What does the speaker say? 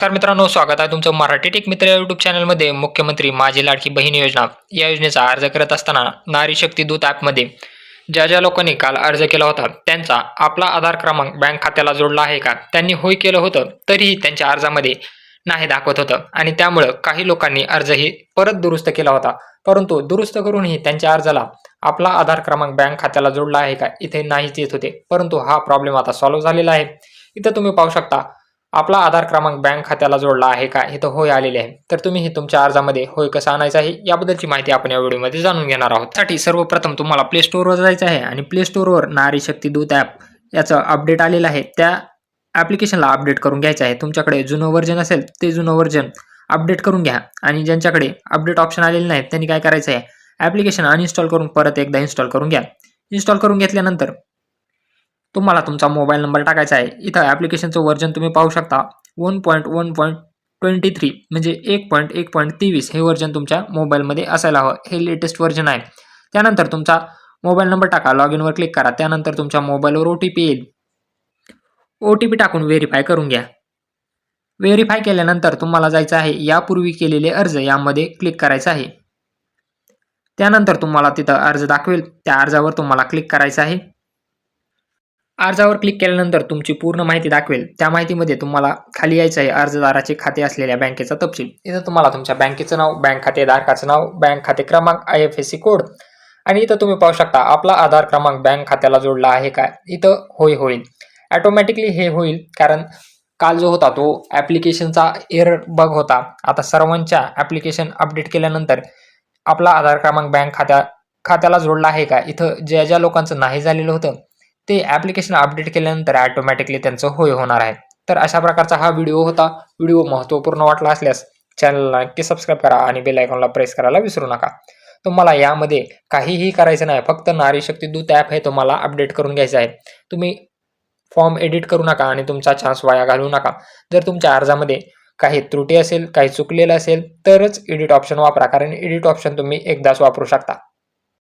तर मित्रांनो स्वागत आहे तुमचं मराठी टेक मित्र या यूट्यूब चॅनलमध्ये मुख्यमंत्री माझी लाडकी बहीण योजना. या योजनेचा अर्ज करत असताना नारी शक्ती दूत ॲपमध्ये ज्या ज्या लोकांनी काल अर्ज केला होता त्यांचा आपला आधार क्रमांक बँक खात्याला जोडला आहे का? त्यांनी होय केलं होतं तरीही त्यांच्या अर्जामध्ये नाही दाखवत होतं. आणि त्यामुळं काही लोकांनी अर्जही परत दुरुस्त केला होता. परंतु दुरुस्त करूनही त्यांच्या अर्जाला आपला आधार क्रमांक बँक खात्याला जोडला आहे का? इथे नाहीच येत होते. परंतु हा प्रॉब्लेम आता सॉल्व्ह झालेला आहे. इथं तुम्ही पाहू शकता आपला आधार क्रमांक बँक खात्याला जोडला आहे का? हे तर होय आलेले आहे. तर तुम्ही हे तुमच्या अर्जामध्ये होय कसं आणायचं आहे? याबद्दलची माहिती आपण या व्हिडिओमध्ये जाणून घेणार आहोत. साठी सर्वप्रथम तुम्हाला प्ले स्टोअरवर जायचं आहे आणि प्ले स्टोअरवर नारी शक्ती दूत ॲप याचं अपडेट आलेलं आहे. त्या ॲप्लिकेशनला अपडेट करून घ्यायचं आहे. तुमच्याकडे जुनं व्हर्जन असेल ते जुनं व्हर्जन अपडेट करून घ्या. आणि ज्यांच्याकडे अपडेट ऑप्शन आलेले नाहीत त्यांनी काय करायचं आहे? ॲप्लिकेशन अनइन्स्टॉल करून परत एकदा इन्स्टॉल करून घ्या. इन्स्टॉल करून घेतल्यानंतर तुम्हाला तुमचा मोबाईल नंबर टाकायचा आहे. इथं ॲप्लिकेशनचं व्हर्जन तुम्ही पाहू शकता. One point one point twenty three म्हणजे एक पॉईंट एक पॉईंट तेवीस हे व्हर्जन तुमच्या मोबाईलमध्ये असायला हवं. हे लेटेस्ट व्हर्जन आहे. त्यानंतर तुमचा मोबाईल नंबर टाका. लॉग इनवर क्लिक करा. त्यानंतर तुमच्या मोबाईलवर ओ टी पी येईल. ओ टी पी टाकून व्हेरीफाय करून घ्या. व्हेरीफाय केल्यानंतर तुम्हाला जायचं आहे. यापूर्वी केलेले अर्ज यामध्ये क्लिक करायचं आहे. त्यानंतर तुम्हाला तिथं अर्ज दाखवेल. त्या अर्जावर तुम्हाला क्लिक करायचं आहे. अर्जावर क्लिक केल्यानंतर तुमची पूर्ण माहिती दाखवेल. त्या माहितीमध्ये तुम्हाला खाली यायचं आहे अर्जदाराचे खाते असलेल्या बँकेचा तपशील. इथं तुम्हाला तुमच्या बँकेचं नाव बँक खातेधारकाचं नाव बँक खाते क्रमांक I F S C code आणि इथं तुम्ही पाहू शकता आपला आधार क्रमांक बँक खात्याला जोडला आहे का? इथं होय होईल. ॲटोमॅटिकली हे होईल कारण काल जो होता तो ॲप्लिकेशनचा एरर बग होता. आता सर्वांच्या ॲप्लिकेशन अपडेट केल्यानंतर आपला आधार क्रमांक बँक खात्या खात्याला जोडला आहे का? इथं ज्या ज्या लोकांचं नाही झालेलं होतं ते ॲप्लिकेशन अपडेट केल्यानंतर ॲटोमॅटिकली त्यांचं होय होणार आहे. तर अशा प्रकारचा हा व्हिडिओ होता. व्हिडिओ महत्त्वपूर्ण वाटला असल्यास चॅनलला नक्की सबस्क्राईब करा आणि बेल आयकॉनला प्रेस करायला विसरू नका. तुम्हाला यामध्ये काहीही करायचं नाही फक्त नारी शक्ती दूत ॲप हे तुम्हाला अपडेट करून घ्यायचं आहे. तुम्ही फॉर्म एडिट करू नका आणि तुमचा चान्स वाया घालवू नका. जर तुमच्या अर्जामध्ये काही त्रुटी असेल काही चुकलेलं असेल तरच एडिट ऑप्शन वापरा. कारण एडिट ऑप्शन तुम्ही एकदाच वापरू शकता.